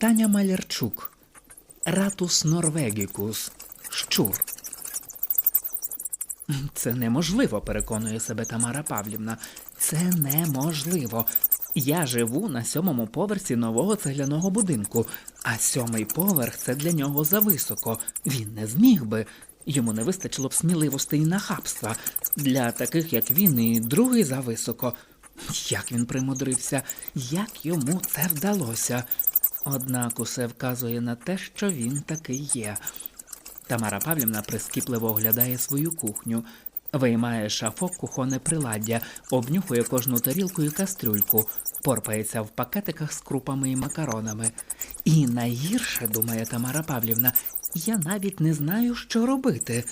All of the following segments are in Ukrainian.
Таня Малярчук. Ратус норвегікус. Щур. Це неможливо, переконує себе Тамара Павлівна. Це неможливо. Я живу на сьомому поверсі нового цегляного будинку, а сьомий поверх це для нього зависоко. Він не зміг би. Йому не вистачило б сміливості і нахабства. Для таких, як він, і другий зависоко. Як він примудрився, як йому це вдалося. Однак усе вказує на те, що він таки є. Тамара Павлівна прискіпливо оглядає свою кухню, виймає шафок кухонне приладдя, обнюхує кожну тарілку і кастрюльку, порпається в пакетиках з крупами і макаронами. І найгірше, думає Тамара Павлівна, я навіть не знаю, що робити.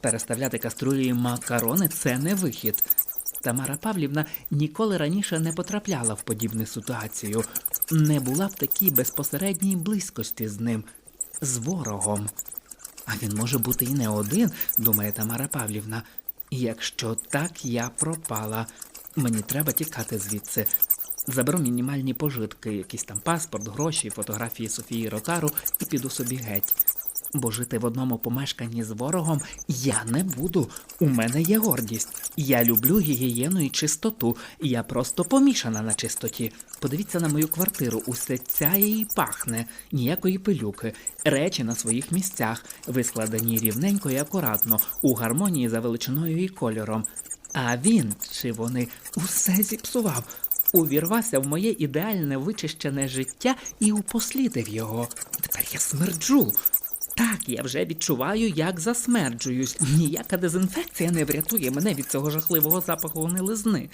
Переставляти каструлі і макарони це не вихід. Тамара Павлівна ніколи раніше не потрапляла в подібну ситуацію, не була в такій безпосередній близькості з ним, з ворогом. А він може бути і не один, думає Тамара Павлівна. Якщо так, я пропала. Мені треба тікати звідси. Заберу мінімальні пожитки, якийсь там паспорт, гроші, фотографії Софії Ротару і піду собі геть. Бо жити в одному помешканні з ворогом я не буду. У мене є гордість. Я люблю гігієну і чистоту. Я просто помішана на чистоті. Подивіться на мою квартиру, усе цяє і пахне, ніякої пилюки, речі на своїх місцях, вискладені рівненько і акуратно, у гармонії за величиною і кольором. А він чи вони усе зіпсував. Увірвався в моє ідеальне вичищене життя і упослідив його. Тепер я смерджу. Так, я вже відчуваю, як засмерджуюсь. Ніяка дезінфекція не врятує мене від цього жахливого запаху гнилизни.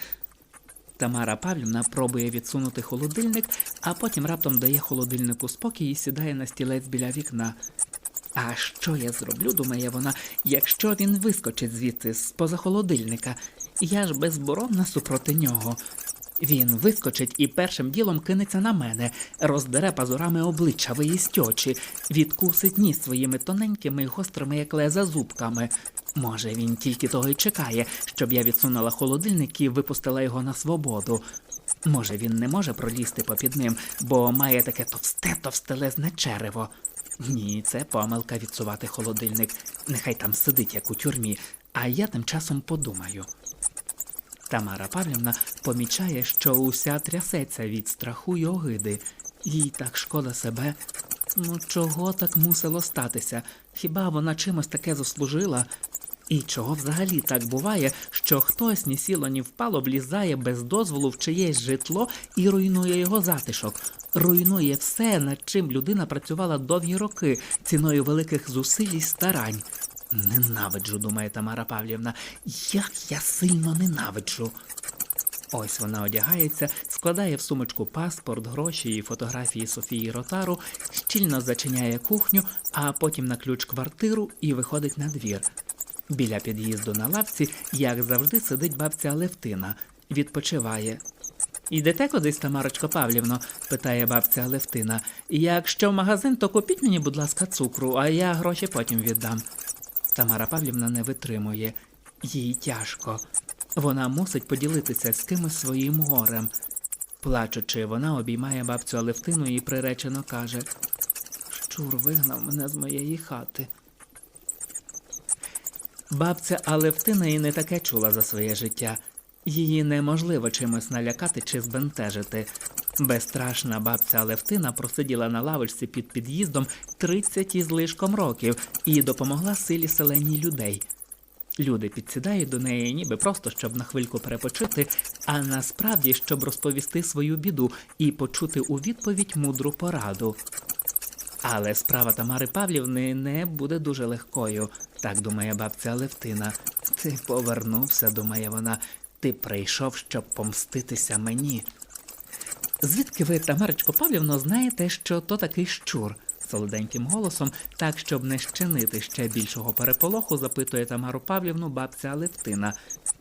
Тамара Павлівна пробує відсунути холодильник, а потім раптом дає холодильнику спокій і сідає на стілець біля вікна. А що я зроблю, думає вона, якщо він вискочить звідти з поза холодильника? Я ж безборонна супроти нього. Він вискочить і першим ділом кинеться на мене, роздере пазурами обличчя, виїсть очі, відкусить ніс своїми тоненькими гострими, як леза зубками. Може, він тільки того й чекає, щоб я відсунула холодильник і випустила його на свободу. Може, він не може пролізти попід ним, бо має таке товсте товстелезне черево. Ні, це помилка відсувати холодильник. Нехай там сидить, як у тюрмі, а я тим часом подумаю. Тамара Павлівна помічає, що уся трясеться від страху й огиди. Їй так шкода себе. Ну чого так мусило статися? Хіба вона чимось таке заслужила? І чого взагалі так буває, що хтось ні сіло, ні впало влізає без дозволу в чиєсь житло і руйнує його затишок, руйнує все, над чим людина працювала довгі роки ціною великих зусиль і старань. Ненавиджу, думає Тамара Павлівна, як я сильно ненавиджу. Ось вона одягається, складає в сумочку паспорт, гроші і фотографії Софії Ротару, щільно зачиняє кухню, а потім на ключ квартиру і виходить на двір. Біля під'їзду на лавці, як завжди, сидить бабця Левтина, відпочиває. Йдете кудись, Тамарочко Павлівно? питає бабця Левтина. Якщо в магазин, то купіть мені, будь ласка, цукру, а я гроші потім віддам. Тамара Павлівна не витримує. Їй тяжко. Вона мусить поділитися з кимось своїм горем. Плачучи, вона обіймає бабцю Алевтину і приречено каже Щур вигнав мене з моєї хати. Бабця Алевтина і не таке чула за своє життя. Її неможливо чимось налякати чи збентежити. Безстрашна бабця Алевтина просиділа на лавочці під під'їздом 30 із лишком років і допомогла силі селеній людей. Люди підсідають до неї, ніби просто щоб на хвильку перепочити, а насправді щоб розповісти свою біду і почути у відповідь мудру пораду. Але справа Тамари Павлівни не буде дуже легкою, так думає бабця Левтина. Ти повернувся, думає вона. Ти прийшов, щоб помститися мені. Звідки ви, Тамарочко Павлівно, знаєте, що то такий щур? Солоденьким голосом, так щоб не щинити ще більшого переполоху, запитує Тамару Павлівну бабця Левтина.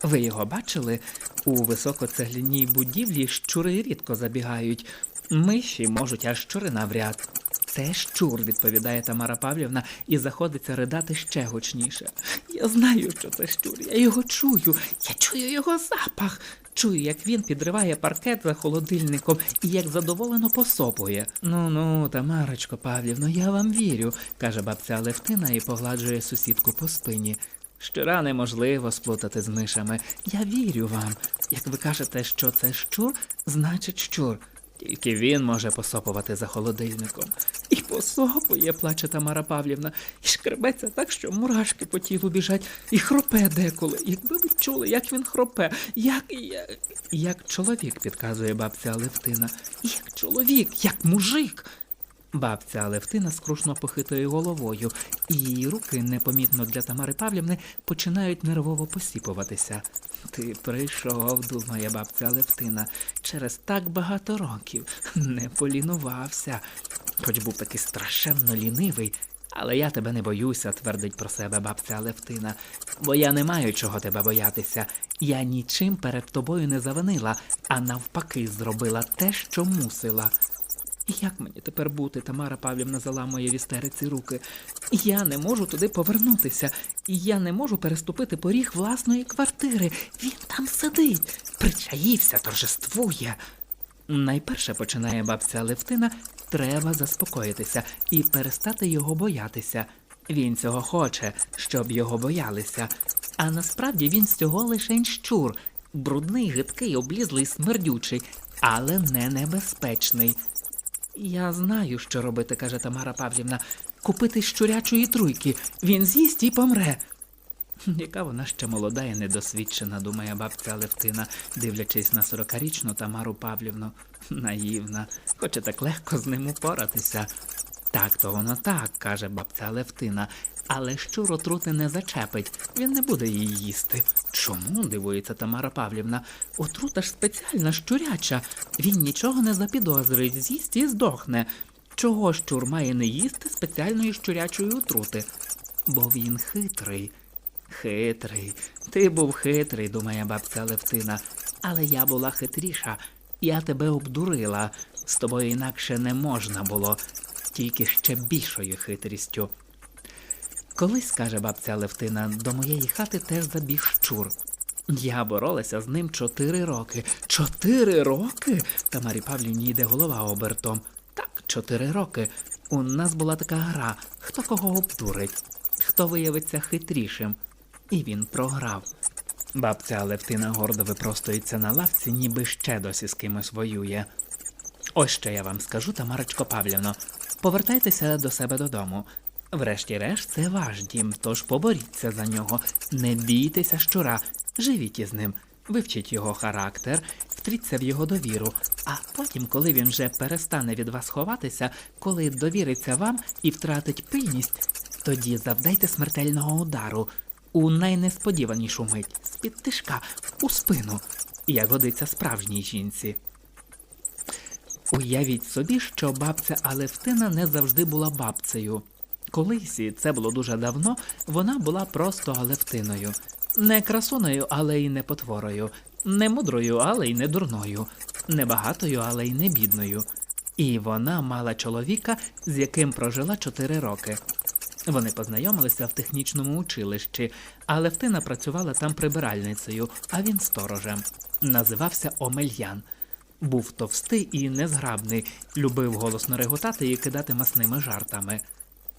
Ви його бачили? У високоцегляній будівлі щури рідко забігають. Миші можуть, а щури навряд. Це щур, відповідає Тамара Павлівна і заходиться ридати ще гучніше. Я знаю, що це щур, я його чую, я чую його запах. Чую, як він підриває паркет за холодильником і як задоволено посопує. Ну ну, Тамарочко Павлівно, я вам вірю, каже бабця Левтина і погладжує сусідку по спині. Щора неможливо сплутати з мишами. Я вірю вам. Як ви кажете, що це щур, значить щур. Тільки він може посопувати за холодильником. І посопує, плаче Тамара Павлівна, і шкребеться так, що мурашки по тілу біжать, і хропе деколи. Якби ви чули, як він хропе, як, як, як чоловік, підказує бабця Левтина. Як чоловік, як мужик. Бабця Левтина скрушно похитує головою, і її руки, непомітно для Тамари Павлівни, починають нервово посіпуватися. Ти прийшов, думає бабця Левтина, через так багато років не полінувався, хоч був такий страшенно лінивий. Але я тебе не боюся, твердить про себе бабця Левтина, бо я не маю чого тебе боятися. Я нічим перед тобою не завинила, а навпаки зробила те, що мусила. Як мені тепер бути? Тамара Павлівна заламує в істериці руки. Я не можу туди повернутися. Я не можу переступити поріг власної квартири. Він там сидить, причаївся, торжествує. Найперше починає бабця Левтина, треба заспокоїтися і перестати його боятися. Він цього хоче, щоб його боялися. А насправді він з цього лишень щур, брудний, гидкий, облізлий, смердючий, але не небезпечний. Я знаю, що робити, каже Тамара Павлівна. Купити щурячої труйки. Він з'їсть і помре. Яка вона ще молода і недосвідчена, думає бабця Левтина, дивлячись на сорокарічну Тамару Павлівну. Наївна, хоче так легко з ним упоратися. Так, то воно так, каже бабця Левтина, але щур отрути не зачепить, він не буде її їсти. Чому? дивується Тамара Павлівна. Отрута ж спеціальна щуряча. Він нічого не запідозрить, з'їсть і здохне. Чого щур має не їсти спеціальної щурячої отрути? Бо він хитрий. Хитрий. Ти був хитрий, думає бабця Левтина. Але я була хитріша. Я тебе обдурила. З тобою інакше не можна було, тільки ще більшою хитрістю. Колись, каже бабця Левтина, до моєї хати теж забіг щур. Я боролася з ним чотири роки. Чотири роки? Тамарі Павлівні йде голова обертом. Так, чотири роки. У нас була така гра, хто кого обдурить, хто виявиться хитрішим. І він програв. Бабця Левтина гордо випростується на лавці, ніби ще досі з кимось воює. Ось що я вам скажу, Тамарочко Павлівно. Повертайтеся до себе додому. Врешті-решт, це ваш дім, тож поборіться за нього. Не бійтеся щура, живіть із ним, вивчіть його характер, втріться в його довіру. А потім, коли він вже перестане від вас ховатися, коли довіриться вам і втратить пильність, тоді завдайте смертельного удару у найнесподіванішу мить з-під тишка, у спину, як годиться справжній жінці. Уявіть собі, що бабця Алевтина не завжди була бабцею. Колись, і це було дуже давно, вона була просто Алевтиною. Не красуною, але й не потворою, не мудрою, але й не дурною, не багатою, але й не бідною. І вона мала чоловіка, з яким прожила чотири роки. Вони познайомилися в технічному училищі, а Левтина працювала там прибиральницею, а він сторожем. Називався Омельян. Був товстий і незграбний, любив голосно реготати і кидати масними жартами.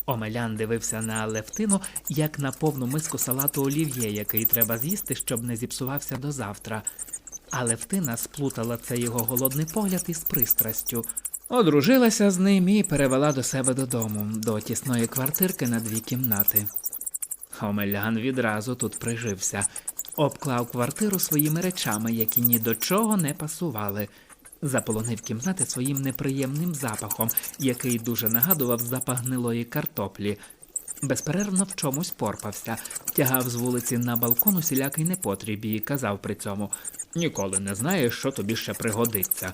Омелян дивився на Левтину, як на повну миску салату олів'є, який треба з'їсти, щоб не зіпсувався до завтра. А Левтина сплутала цей його голодний погляд із пристрастю. Одружилася з ним і перевела до себе додому, до тісної квартирки на дві кімнати. Омелян відразу тут прижився, обклав квартиру своїми речами, які ні до чого не пасували. Заполонив кімнати своїм неприємним запахом, який дуже нагадував запах гнилої картоплі. Безперервно в чомусь порпався, тягав з вулиці на балкон усілякий непотріб і казав при цьому Ніколи не знаєш, що тобі ще пригодиться.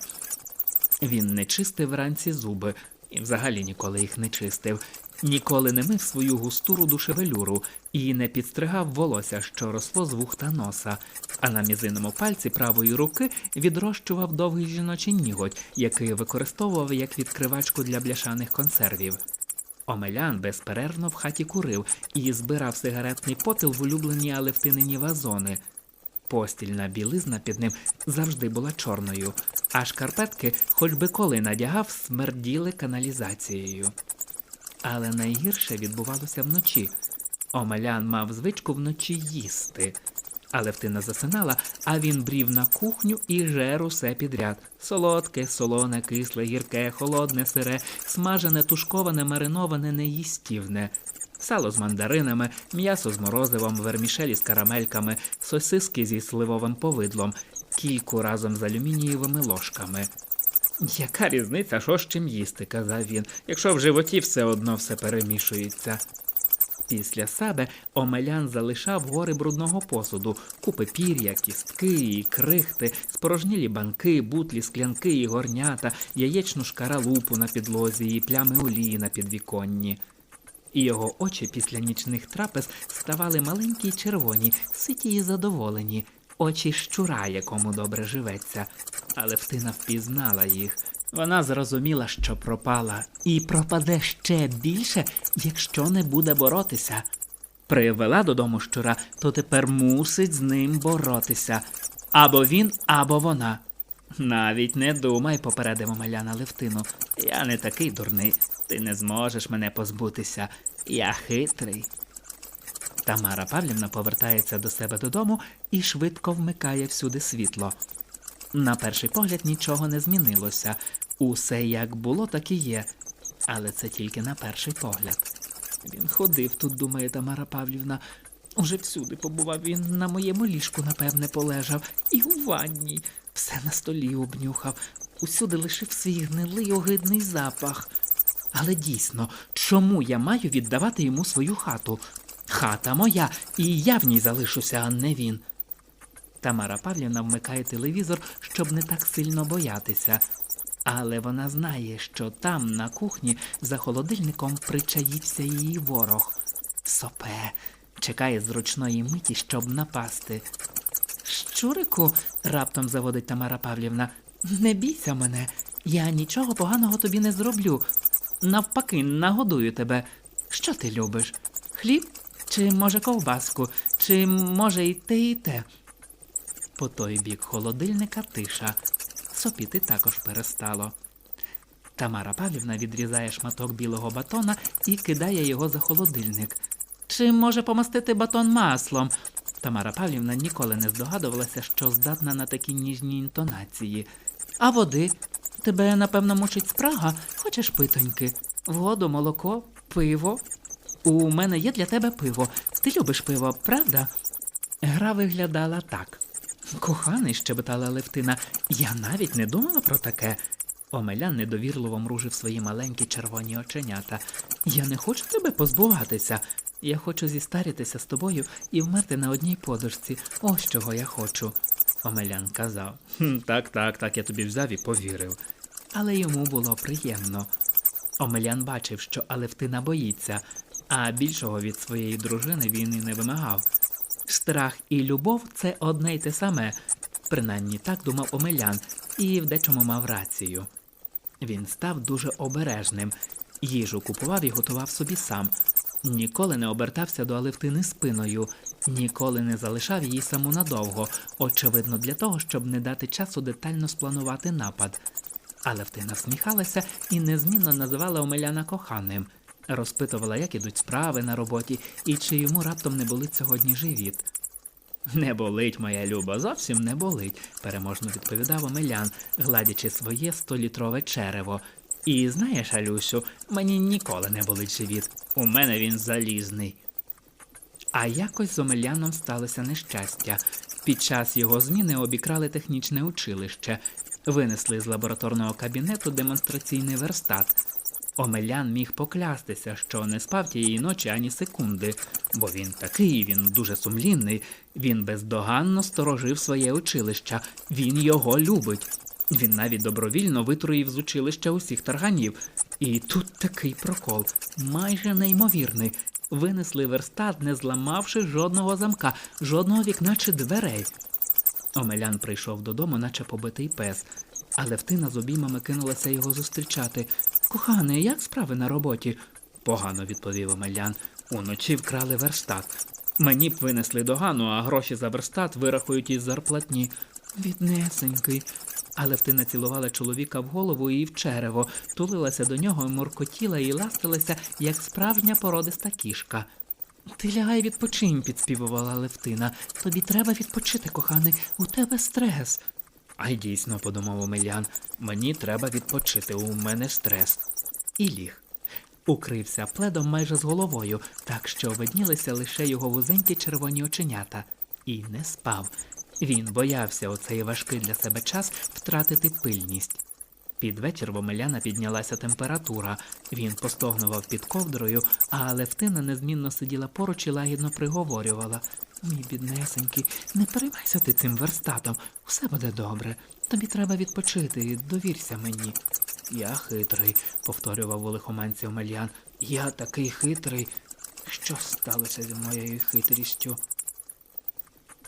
Він не чистив вранці зуби і взагалі ніколи їх не чистив, ніколи не мив свою густу руду шевелюру і не підстригав волосся, що росло з вух та носа, а на мізинному пальці правої руки відрощував довгий жіночий ніготь, який використовував як відкривачку для бляшаних консервів. Омелян безперервно в хаті курив і збирав сигаретний попіл в улюблені алевтинині вазони. Постільна білизна під ним завжди була чорною, а шкарпетки, хоч би коли надягав, смерділи каналізацією. Але найгірше відбувалося вночі. Омелян мав звичку вночі їсти. Але втина засинала, а він брів на кухню і жер усе підряд: солодке, солоне, кисле, гірке, холодне, сире, смажене, тушковане, мариноване, неїстівне. Сало з мандаринами, м'ясо з морозивом, вермішелі з карамельками, сосиски зі сливовим повидлом, кільку разом з алюмінієвими ложками. Яка різниця, що з чим їсти, казав він, якщо в животі все одно все перемішується. Після себе Омелян залишав гори брудного посуду, купи пір'я, кістки і крихти, спорожнілі банки, бутлі, склянки і горнята, яєчну шкаралупу на підлозі і плями олії на підвіконні. І його очі після нічних трапез ставали маленькі й червоні, ситі й задоволені, очі щура, якому добре живеться. Але втина впізнала їх. Вона зрозуміла, що пропала, і пропаде ще більше, якщо не буде боротися. Привела додому щура, то тепер мусить з ним боротися. Або він, або вона. Навіть не думай, попередив Омеляна Левтину. Я не такий дурний. Ти не зможеш мене позбутися. Я хитрий. Тамара Павлівна повертається до себе додому і швидко вмикає всюди світло. На перший погляд нічого не змінилося. Усе як було, так і є. Але це тільки на перший погляд. Він ходив тут, думає Тамара Павлівна. Уже всюди побував він на моєму ліжку, напевне, полежав, і у ванній. Все на столі обнюхав, усюди лишив свій гнилий огидний запах. Але дійсно, чому я маю віддавати йому свою хату? Хата моя, і я в ній залишуся, а не він. Тамара Павлівна вмикає телевізор, щоб не так сильно боятися. Але вона знає, що там, на кухні, за холодильником причаївся її ворог. Сопе, чекає зручної миті, щоб напасти. Щурику, раптом заводить Тамара Павлівна, не бійся мене, я нічого поганого тобі не зроблю. Навпаки, нагодую тебе. Що ти любиш? Хліб? Чи може ковбаску? Чи може і те, і те? По той бік холодильника тиша. Сопіти також перестало. Тамара Павлівна відрізає шматок білого батона і кидає його за холодильник. Чи може помастити батон маслом? Тамара Павлівна ніколи не здогадувалася, що здатна на такі ніжні інтонації. А води? Тебе, напевно, мучить спрага? Хочеш питоньки? Воду, молоко, пиво? У мене є для тебе пиво. Ти любиш пиво, правда? Гра виглядала так. Коханий, щебетала Левтина, я навіть не думала про таке. Омелян недовірливо мружив свої маленькі червоні оченята. Я не хочу тебе позбуватися. Я хочу зістарітися з тобою і вмерти на одній подушці. Ось чого я хочу. Омелян казав. «Хм, Так, так, так, я тобі взяв і повірив. Але йому було приємно. Омелян бачив, що Алевтина боїться, а більшого від своєї дружини він і не вимагав. Страх і любов це одне й те саме, принаймні так думав Омелян, і в дечому мав рацію. Він став дуже обережним, їжу купував і готував собі сам. Ніколи не обертався до Алевтини спиною, ніколи не залишав її саму надовго, очевидно, для того, щоб не дати часу детально спланувати напад. Алевтина всміхалася і незмінно називала Омеляна коханим, розпитувала, як ідуть справи на роботі і чи йому раптом не болить сьогодні живіт. Не болить, моя люба, зовсім не болить, переможно відповідав Омелян, гладячи своє столітрове черево. І знаєш, Алюсю, мені ніколи не болить живіт. У мене він залізний. А якось з Омеляном сталося нещастя. Під час його зміни обікрали технічне училище, винесли з лабораторного кабінету демонстраційний верстат. Омелян міг поклястися, що не спав тієї ночі ані секунди, бо він такий, він дуже сумлінний, він бездоганно сторожив своє училище, він його любить. Він навіть добровільно витруїв з училища усіх тарганів. І тут такий прокол, майже неймовірний. Винесли верстат, не зламавши жодного замка, жодного вікна чи дверей. Омелян прийшов додому, наче побитий пес, але втина з обіймами кинулася його зустрічати. Коханий, як справи на роботі? Погано відповів Омелян. Уночі вкрали верстат. Мені б винесли догану, а гроші за верстат вирахують із зарплатні. Біднесенький. Але втина цілувала чоловіка в голову і в черево, тулилася до нього, моркотіла і ластилася, як справжня породиста кішка. Ти лягай відпочинь, підспівувала Левтина. Тобі треба відпочити, коханий, у тебе стрес. А й дійсно, подумав Омелян, мені треба відпочити, у мене стрес. І ліг. Укрився пледом майже з головою, так що виднілися лише його вузенькі червоні оченята. І не спав. Він боявся у цей важкий для себе час втратити пильність. Під вечір в Омеляна піднялася температура. Він постогнував під ковдрою, а Левтина незмінно сиділа поруч і лагідно приговорювала. Мій біднесенький, не переймайся ти цим верстатом, все буде добре. Тобі треба відпочити, довірся мені. Я хитрий, повторював у лихоманці Омельян. Я такий хитрий. Що сталося зі моєю хитрістю?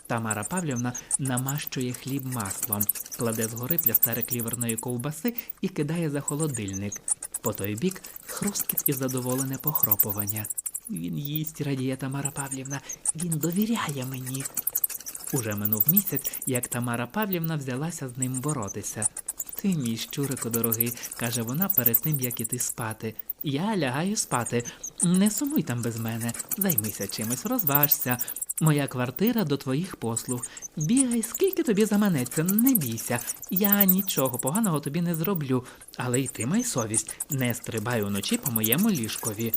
Тамара Павлівна намащує хліб маслом, кладе згори плястарик ліверної ковбаси і кидає за холодильник. По той бік хрусткіт і задоволене похропування. Він їсть, радіє Тамара Павлівна, він довіряє мені. Уже минув місяць, як Тамара Павлівна взялася з ним боротися. Ти мій щурику дорогий, каже вона перед тим, як іти спати. Я лягаю спати. Не сумуй там без мене, займися чимось, розважся. Моя квартира до твоїх послуг. Бігай, скільки тобі заманеться, не бійся. Я нічого поганого тобі не зроблю, але й ти май совість, не стрибай уночі по моєму ліжкові.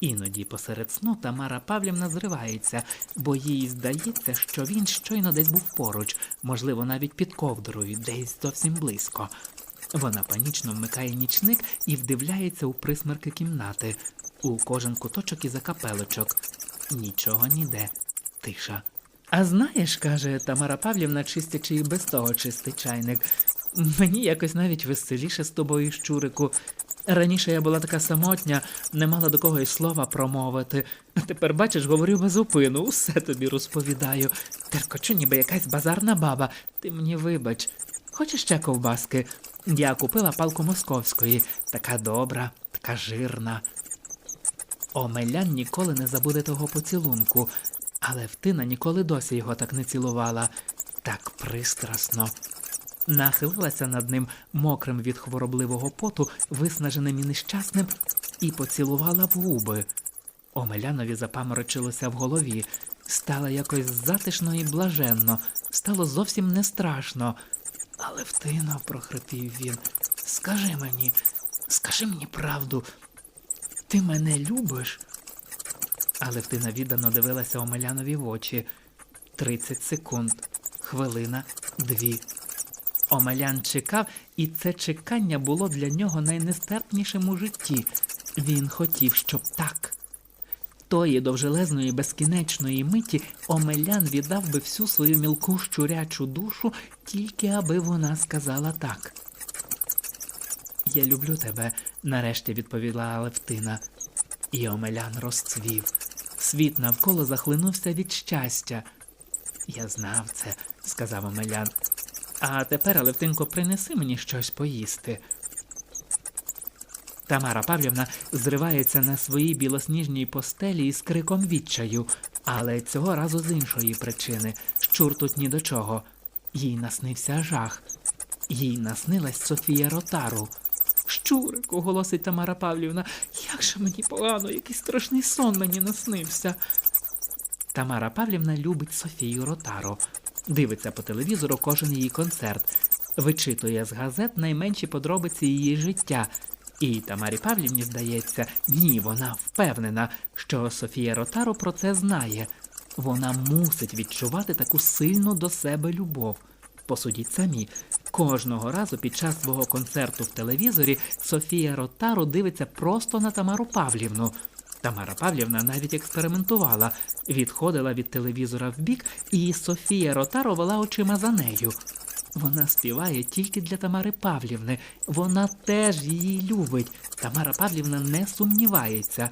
Іноді посеред сну Тамара Павлівна зривається, бо їй здається, що він щойно десь був поруч, можливо, навіть під ковдрою, десь зовсім близько. Вона панічно вмикає нічник і вдивляється у присмерки кімнати, у кожен куточок і закапелочок. Нічого ніде. Тиша. А знаєш, каже Тамара Павлівна, чистячи і без того чистий чайник. Мені якось навіть веселіше з тобою, щурику. Раніше я була така самотня, не мала до кого й слова промовити. А тепер, бачиш, говорю без упину, усе тобі розповідаю. Теркочу, ніби якась базарна баба. Ти мені вибач. Хочеш ще ковбаски? Я купила палку московської, така добра, така жирна. Омелян ніколи не забуде того поцілунку, але втина ніколи досі його так не цілувала, так пристрасно. Нахилилася над ним мокрим від хворобливого поту, виснаженим і нещасним, і поцілувала в губи. Омелянові запаморочилося в голові, стало якось затишно і блаженно, стало зовсім не страшно. Але втино, прохрипів він, скажи мені, скажи мені правду, ти мене любиш? Але втина віддано дивилася Омелянові в очі. Тридцять секунд, хвилина, дві. Омелян чекав, і це чекання було для нього найнестерпнішим у житті. Він хотів, щоб так. Тої довжелезної безкінечної миті Омелян віддав би всю свою мілку щурячу душу, тільки аби вона сказала так. Я люблю тебе, нарешті відповіла Алевтина. І Омелян розцвів. Світ навколо захлинувся від щастя. Я знав це, сказав Омелян. А тепер, Алевтинко, принеси мені щось поїсти. Тамара Павлівна зривається на своїй білосніжній постелі із криком відчаю, але цього разу з іншої причини. Щур тут ні до чого. Їй наснився жах. Їй наснилась Софія Ротару. Щурику, голосить Тамара Павлівна, як же мені погано, який страшний сон мені наснився. Тамара Павлівна любить Софію Ротару, дивиться по телевізору кожен її концерт, вичитує з газет найменші подробиці її життя. І Тамарі Павлівні здається, ні, вона впевнена, що Софія Ротару про це знає. Вона мусить відчувати таку сильну до себе любов. Посудіть самі, кожного разу під час свого концерту в телевізорі Софія Ротару дивиться просто на Тамару Павлівну. Тамара Павлівна навіть експериментувала, відходила від телевізора вбік, і Софія Ротару вела очима за нею. Вона співає тільки для Тамари Павлівни. Вона теж її любить. Тамара Павлівна не сумнівається.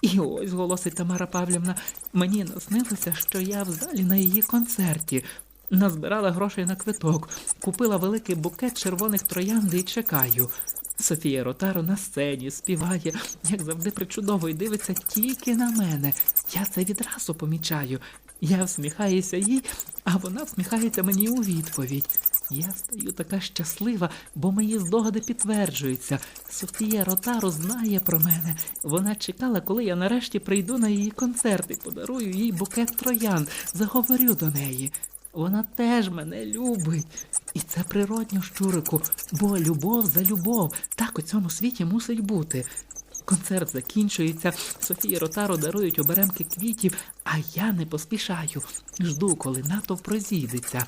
І ось, голосить Тамара Павлівна, мені наснилося, що я в залі на її концерті. Назбирала грошей на квиток, купила великий букет червоних троянд і чекаю. Софія Ротаро на сцені співає, як завжди причудово, і дивиться тільки на мене. Я це відразу помічаю. Я всміхаюся їй, а вона всміхається мені у відповідь. Я стаю така щаслива, бо мої здогади підтверджуються. Софія Ротаро знає про мене. Вона чекала, коли я нарешті прийду на її концерт і подарую їй букет троян, заговорю до неї. Вона теж мене любить. І це природньо, щурику, бо любов за любов. Так у цьому світі мусить бути. Концерт закінчується, Софії Ротаро дарують оберемки квітів, а я не поспішаю. Жду, коли натовп розійдеться.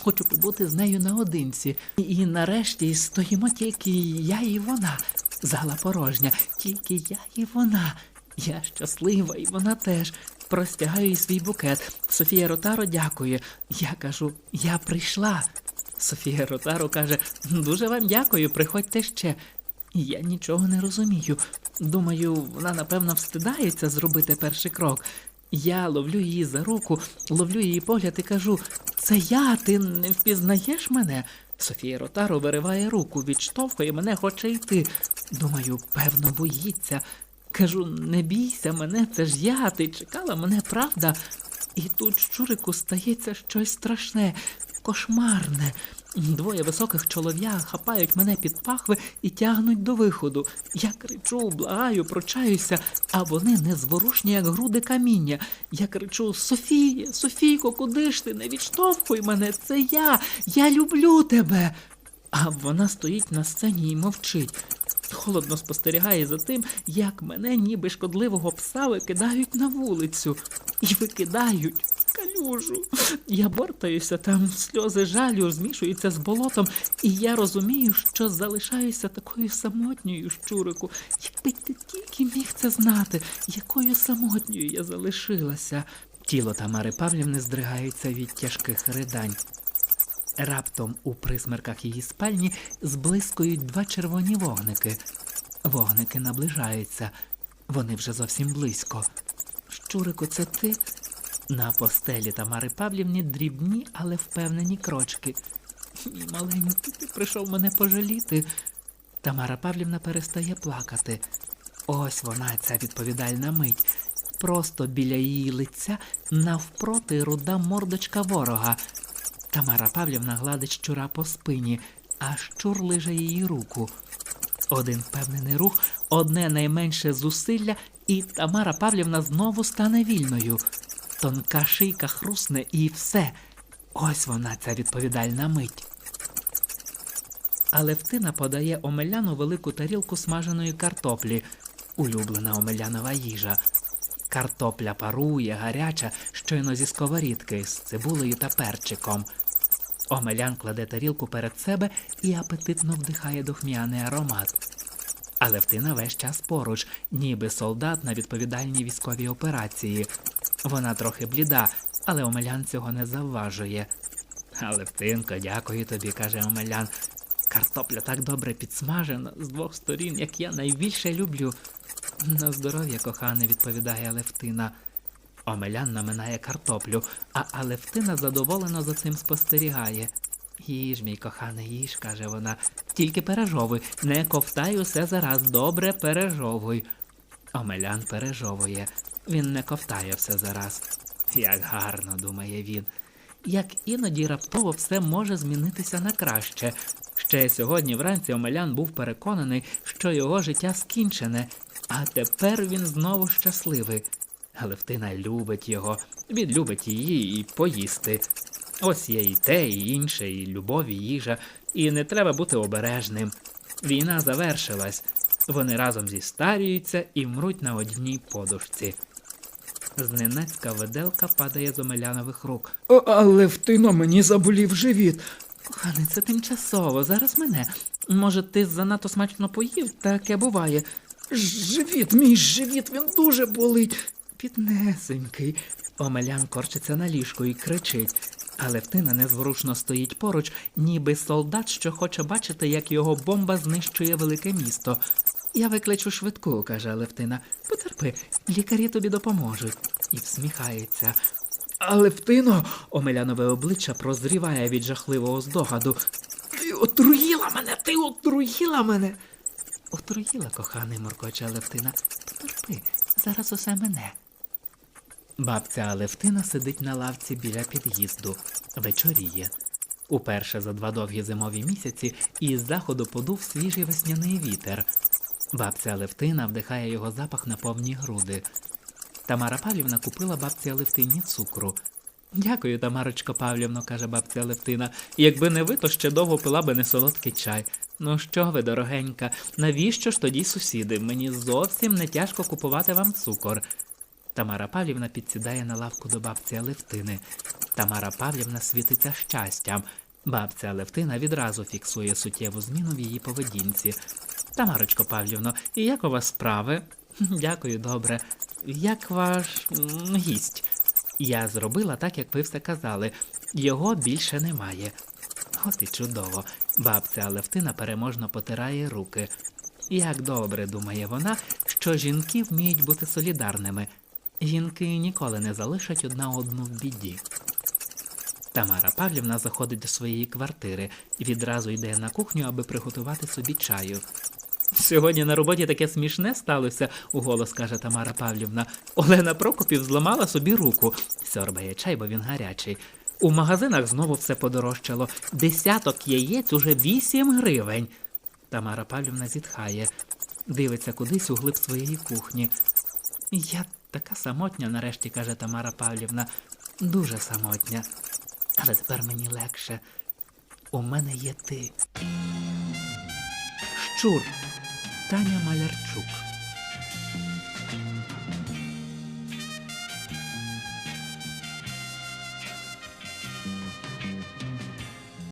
Хочу побути з нею наодинці. І нарешті стоїмо тільки я і вона. Зала порожня, тільки я і вона. Я щаслива, і вона теж. Простягаю їй свій букет. Софія Ротаро дякує. Я кажу, я прийшла. Софія Ротаро каже: дуже вам дякую, приходьте ще. Я нічого не розумію. Думаю, вона напевно встидається зробити перший крок. Я ловлю її за руку, ловлю її погляд і кажу: Це я, ти не впізнаєш мене? Софія Ротаро вириває руку, відштовхує мене, хоче йти. Думаю, певно, боїться. Кажу, не бійся мене, це ж я, ти чекала мене, правда? І тут щурику стається щось страшне, кошмарне. Двоє високих чолов'я хапають мене під пахви і тягнуть до виходу. Я кричу, благаю, прочаюся, а вони незворушні, як груди каміння. Я кричу: Софія, Софійко, куди ж ти? Не відштовхуй мене, це я, я люблю тебе. А вона стоїть на сцені і мовчить. Холодно спостерігає за тим, як мене, ніби шкодливого пса, викидають на вулицю. І викидають в калюжу. Я бортаюся там, сльози жалю змішуються з болотом, і я розумію, що залишаюся такою самотньою щурику. Якби ти тільки міг це знати, якою самотньою я залишилася. Тіло Тамари Павлівни здригається від тяжких ридань. Раптом у присмерках її спальні зблискують два червоні вогники. Вогники наближаються, вони вже зовсім близько. Щурику, це ти? На постелі Тамари Павлівні дрібні, але впевнені крочки. Мій маленький, ти прийшов мене пожаліти. Тамара Павлівна перестає плакати. Ось вона, ця відповідальна мить. Просто біля її лиця навпроти руда мордочка ворога. Тамара Павлівна гладить щура по спині, а щур лиже її руку. Один впевнений рух, одне найменше зусилля, і Тамара Павлівна знову стане вільною. Тонка шийка хрусне і все. Ось вона, ця відповідальна мить. Але втина подає Омеляну велику тарілку смаженої картоплі, улюблена Омелянова їжа. Картопля парує, гаряча, щойно зі сковорідки, з цибулею та перчиком. Омелян кладе тарілку перед себе і апетитно вдихає духмяний аромат. Але втина весь час поруч, ніби солдат на відповідальній військовій операції. Вона трохи бліда, але Омелян цього не завважує. Але втинко, дякую тобі, каже Омелян. Картопля так добре підсмажена з двох сторін, як я найбільше люблю. На здоров'я, кохане, відповідає Алевтина. Омелян наминає картоплю, а Алевтина задоволено за цим спостерігає. Їж, мій коханий, їж, каже вона, тільки пережовуй, не ковтай усе зараз, добре пережовуй. Омелян пережовує, він не ковтає все зараз. Як гарно, думає він. Як іноді раптово все може змінитися на краще. Ще сьогодні вранці Омелян був переконаний, що його життя скінчене, а тепер він знову щасливий. Галевтина любить його, він любить її і поїсти. Ось є і те, і інше, і любов, і їжа, і не треба бути обережним. Війна завершилась. Вони разом зістарюються і мруть на одній подушці. Зненацька виделка падає з Омелянових рук. Але втино мені заболів живіт. Коханий, це тимчасово, зараз мене. Може, ти занадто смачно поїв? Таке буває. Живіт, мій живіт, він дуже болить. Піднесенький. Омелян корчиться на ліжку і кричить. Але втина незворушно стоїть поруч, ніби солдат, що хоче бачити, як його бомба знищує велике місто. Я викличу швидку, каже Алевтина. Потерпи, лікарі тобі допоможуть. І всміхається. Але втино, Омелянове обличчя прозріває від жахливого здогаду. ти отруїла мене, ти отруїла мене. Отруїла, коханий моркоча Алевтина. Потерпи, зараз усе мене. Бабця Алевтина сидить на лавці біля під'їзду. Вечоріє. Уперше за два довгі зимові місяці із заходу подув свіжий весняний вітер. Бабця Алевтина вдихає його запах на повні груди. Тамара Павлівна купила бабці Алевтині цукру. Дякую, Тамарочко Павлівно, каже бабця Левтина. Якби не ви, то ще довго пила би не солодкий чай. Ну що ви, дорогенька, навіщо ж тоді сусіди? Мені зовсім не тяжко купувати вам цукор. Тамара Павлівна підсідає на лавку до бабці Алевтини. Тамара Павлівна світиться щастям. Бабця Алевтина відразу фіксує суттєву зміну в її поведінці. Тамарочко Павлівно, і як у вас справи? Дякую, добре. Як ваш гість? Я зробила так, як ви все казали. Його більше немає. От і чудово. Бабця Алевтина переможно потирає руки. Як добре думає вона, що жінки вміють бути солідарними. Жінки ніколи не залишать одна одну в біді. Тамара Павлівна заходить до своєї квартири і відразу йде на кухню, аби приготувати собі чаю. Сьогодні на роботі таке смішне сталося, уголос каже Тамара Павлівна. Олена Прокопів зламала собі руку. Сьорбає чай, бо він гарячий. У магазинах знову все подорожчало. Десяток яєць уже вісім гривень. Тамара Павлівна зітхає, дивиться кудись у глиб своєї кухні. Я така самотня, нарешті каже Тамара Павлівна. Дуже самотня. Але тепер мені легше. У мене є ти. Щур. Таня Малярчук.